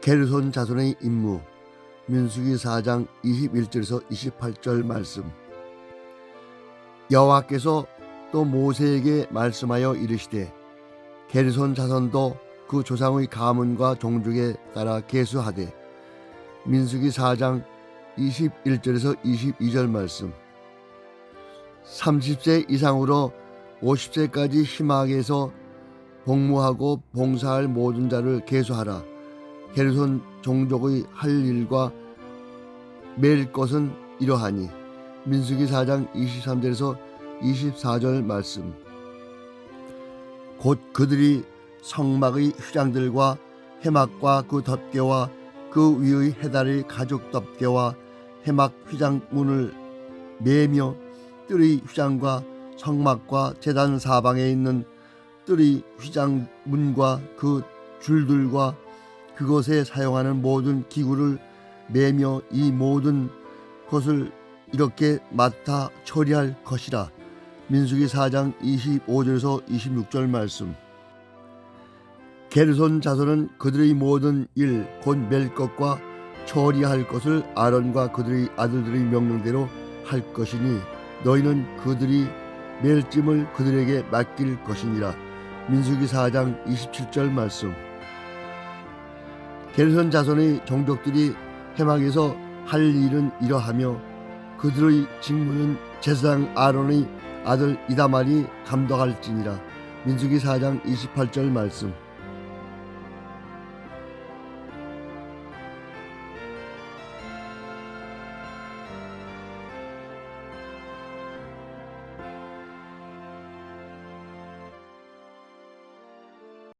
게르손 자손의 임무 민수기 4장 21절에서 28절 말씀 여호와께서 또 모세에게 말씀하여 이르시되 게르손 자손도 그 조상의 가문과 종족에 따라 계수하되 민수기 4장 21절에서 22절 말씀 30세 이상으로 50세까지 희망에서 복무하고 봉사할 모든 자를 계수하라. 게르손 종족의 할 일과 매일 것은 이러하니 민수기 4장 23절에서 24절 말씀. 곧 그들이 성막의 휘장들과 해막과 그 덮개와 그 위의 해달의 가죽 덮개와 해막 휘장문을 매며 뜰의 휘장과 성막과 재단 사방에 있는 뜰의 휘장 문과 그 줄들과 그것에 사용하는 모든 기구를 매며 이 모든 것을 이렇게 맡아 처리할 것이라. 민수기 4장 25절에서 26절 말씀. 게르손 자손은 그들의 모든 일, 곧 멜 것과 처리할 것을 아론과 그들의 아들들의 명령대로 할 것이니 너희는 그들이 멜찜을 그들에게 맡길 것이니라. 민수기 4장 27절 말씀. 게르손 자손의 종족들이 해막에서 할 일은 이러하며 그들의 직무는 제사장 아론의 아들 이다말이 감독할지니라. 민수기 4장 28절 말씀.